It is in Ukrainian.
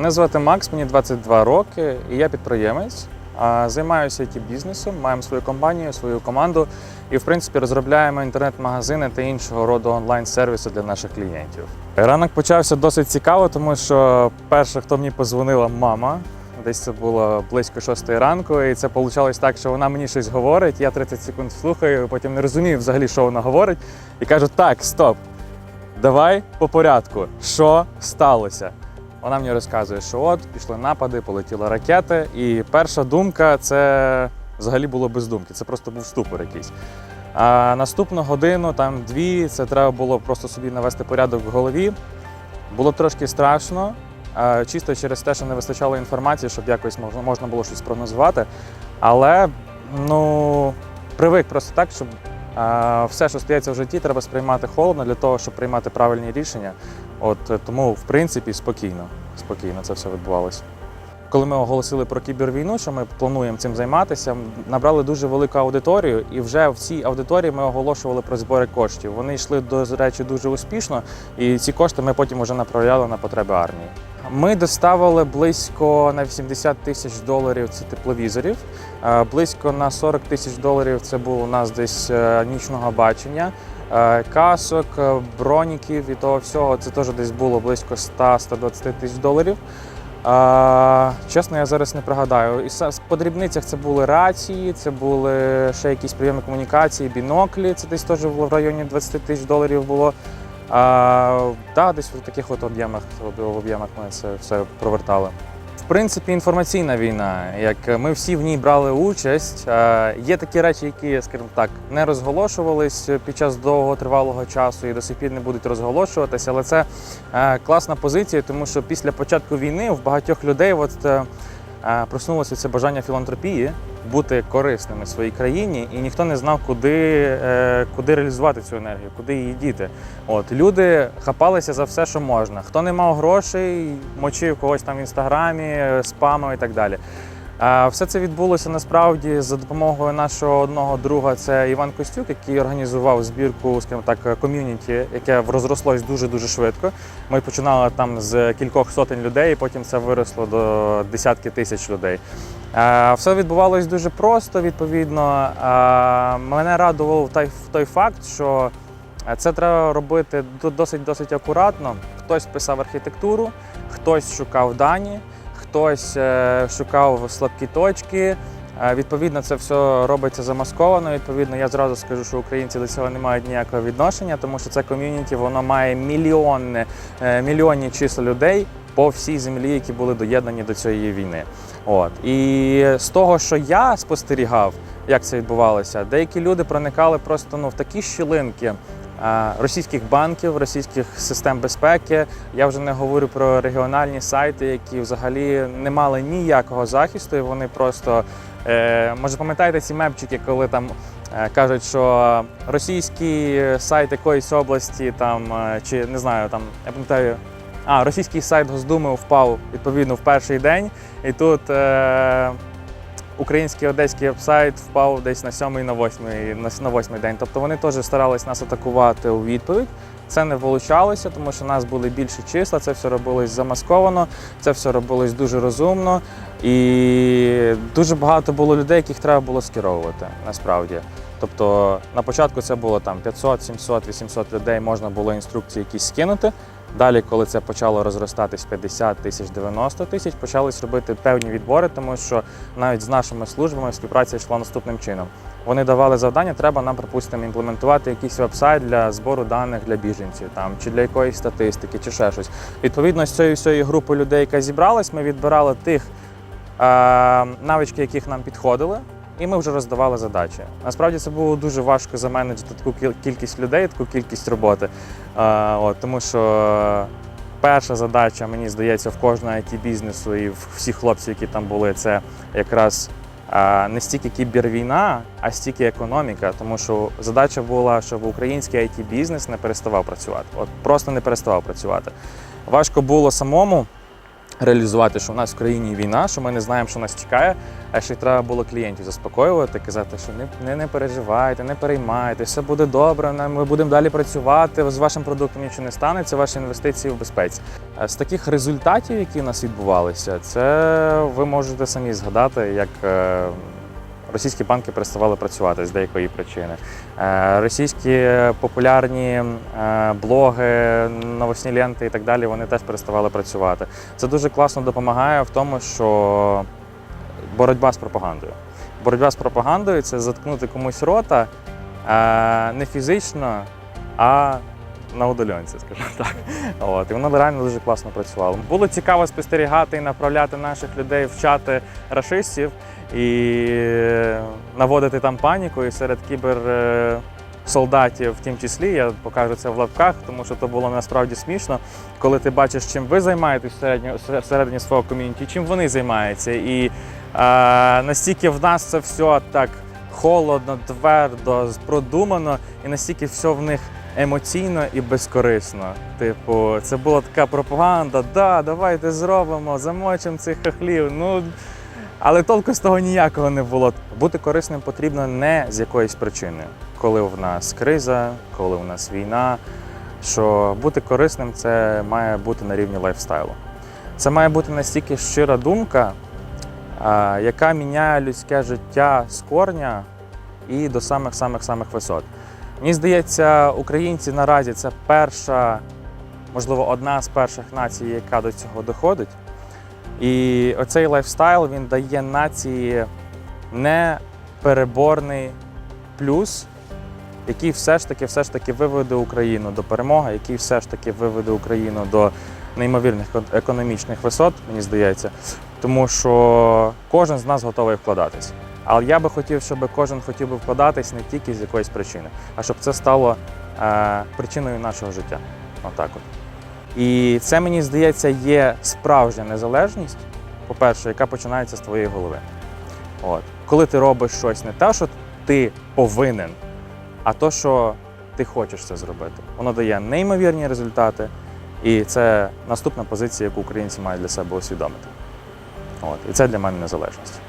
Мене звати Макс, мені 22 роки, і я підприємець. Займаюся it бізнесом, маємо свою компанію, свою команду і, в принципі, розробляємо інтернет-магазини та іншого роду онлайн-сервіси для наших клієнтів. Ранок почався досить цікаво, тому що перша, хто мені позвонила, мама. Десь це було близько шостої ранку, і це вийшло так, що вона мені щось говорить. Я 30 секунд слухаю, потім не розумію взагалі, що вона говорить, і кажу: так, стоп, давай по порядку. Що сталося? Вона мені розказує, що от пішли напади, полетіли ракети, і перша думка це взагалі було без думки. Це просто був ступор якийсь. А наступну годину, там дві, це треба було просто собі навести порядок в голові. Було трошки страшно, чисто через те, що не вистачало інформації, щоб якось можна, було щось прогнозувати. Але ну, привик просто так, щоб все, що стається в житті, треба сприймати холодно для того, щоб приймати правильні рішення. От е, тому, в принципі, спокійно, спокійно це все відбувалося. Коли ми оголосили про кібервійну, що ми плануємо цим займатися, набрали дуже велику аудиторію, і вже в цій аудиторії ми оголошували про збори коштів. Вони йшли до речі дуже успішно, і ці кошти ми потім вже направляли на потреби армії. Ми доставили близько на 80 тисяч доларів це тепловізорів, е, близько на 40 тисяч доларів це було у нас десь е, нічного бачення. Е, Касок, е, броніків і того всього це теж десь було близько 100-120 тисяч доларів. А, чесно, я зараз не пригадаю. І по дрібницях це були рації, це були ще якісь прийоми комунікації, біноклі. Це десь теж в районі 20 тисяч доларів було. А, да, десь в таких от об'ємах, в об'ємах ми це все провертали. Принципі, інформаційна війна, як ми всі в ній брали участь. Е, Є такі речі, які, скажімо так, не розголошувались під час довготривалого часу і до сих пір не будуть розголошуватися. Але це е, класна позиція, тому що після початку війни в багатьох людей от, е, проснулося це бажання філантропії бути корисними своїй країні, і ніхто не знав, куди, е, куди реалізувати цю енергію, куди її діти. От люди хапалися за все, що можна. Хто не мав грошей, мочив когось там в інстаграмі, е, спамив і так далі. Все це відбулося насправді за допомогою нашого одного друга. Це Іван Костюк, який організував збірку, скажімо так, ком'юніті, яке розрослось дуже дуже швидко. Ми починали там з кількох сотень людей, і потім це виросло до десятки тисяч людей. Все відбувалось дуже просто. Відповідно, мене радував той факт, що це треба робити досить досить акуратно. Хтось писав архітектуру, хтось шукав дані, хтось е, шукав слабкі точки. Е, Відповідно, це все робиться замасковано. Відповідно, я зразу скажу, що українці до цього не мають ніякого відношення, тому що це ком'юніті воно має мільйонне, е, мільйонні числа людей по всій землі, які були доєднані до цієї війни. От і з того, що я спостерігав, як це відбувалося, деякі люди проникали просто ну в такі щілинки. Російських банків, російських систем безпеки. Я вже не говорю про регіональні сайти, які взагалі не мали ніякого захисту. і Вони просто е, може пам'ятаєте ці мемчики, коли там е, кажуть, що російський сайт якоїсь області, там е, чи не знаю, там я пам'ятаю. А, російський сайт Госдуми впав відповідно в перший день, і тут український одеський сайт впав десь на сьомий, на восьмий, на, восьмий день. Тобто вони теж старались нас атакувати у відповідь. Це не вилучалося, тому що в нас були більші числа, це все робилось замасковано, це все робилось дуже розумно. І дуже багато було людей, яких треба було скеровувати насправді. Тобто на початку це було там 500, 700, 800 людей, можна було інструкції якісь скинути. Далі, коли це почало розростатись 50 тисяч, 90 тисяч, почались робити певні відбори, тому що навіть з нашими службами співпраця йшла наступним чином. Вони давали завдання, треба нам, припустимо, імплементувати якийсь веб-сайт для збору даних для біженців там, чи для якоїсь статистики, чи ще щось. Відповідно, з цієї всієї групи людей, яка зібралась, ми відбирали тих е, навички, яких нам підходили. І ми вже роздавали задачі. Насправді це було дуже важко заменеджити таку кількість людей, таку кількість роботи. От, тому що перша задача, мені здається, в кожного it бізнесу і в всіх хлопців, які там були, це якраз не стільки кібервійна, а стільки економіка. Тому що задача була, щоб український it бізнес не переставав працювати. От просто не переставав працювати. Важко було самому реалізувати, що у нас в країні війна, що ми не знаємо, що нас чекає. А ще й треба було клієнтів заспокоювати, казати, що не, не, переживайте, не переймайте, все буде добре. Ми будемо далі працювати. З вашим продуктом нічого не станеться, ваші інвестиції в безпеці. З таких результатів, які у нас відбувалися, це ви можете самі згадати, як. е, Російські банки переставали працювати з деякої причини. Е, Російські популярні е, блоги, новосні ленти і так далі, вони теж переставали працювати. Це дуже класно допомагає в тому, що боротьба з пропагандою. Боротьба з пропагандою це заткнути комусь рота е, не фізично, а на удаленці, скажімо так. От, і воно реально дуже класно працювало. Було цікаво спостерігати і направляти наших людей в чати рашистів і наводити там паніку. І серед кібер е, солдатів, в тім числі, я покажу це в лапках, тому що то було насправді смішно, коли ти бачиш, чим ви займаєтесь всередині, всередині свого ком'юніті, чим вони займаються. І е, настільки в нас це все так холодно, твердо, продумано, і настільки все в них емоційно і безкорисно. Типу, це була така пропаганда, да, давайте зробимо, замочимо цих хахлів. Ну, але толку з того ніякого не було. Бути корисним потрібно не з якоїсь причини, коли в нас криза, коли в нас війна. Що бути корисним це має бути на рівні лайфстайлу. Це має бути настільки щира думка, яка міняє людське життя з корня і до самих-самих-самих висот. Мені здається, українці наразі це перша, можливо, одна з перших націй, яка до цього доходить. І оцей лайфстайл він дає нації непереборний плюс, який все ж таки все ж таки виведе Україну до перемоги, який все ж таки виведе Україну до неймовірних ко- економічних висот, мені здається, тому що кожен з нас готовий вкладатись. Але я би хотів, щоб кожен хотів би вкладатись не тільки з якоїсь причини, а щоб це стало е, причиною нашого життя. Отак от. І це, мені здається, є справжня незалежність, по-перше, яка починається з твоєї голови. От. Коли ти робиш щось не те, що ти повинен, а то, що ти хочеш це зробити. Воно дає неймовірні результати, і це наступна позиція, яку українці мають для себе усвідомити. От. І це для мене незалежність.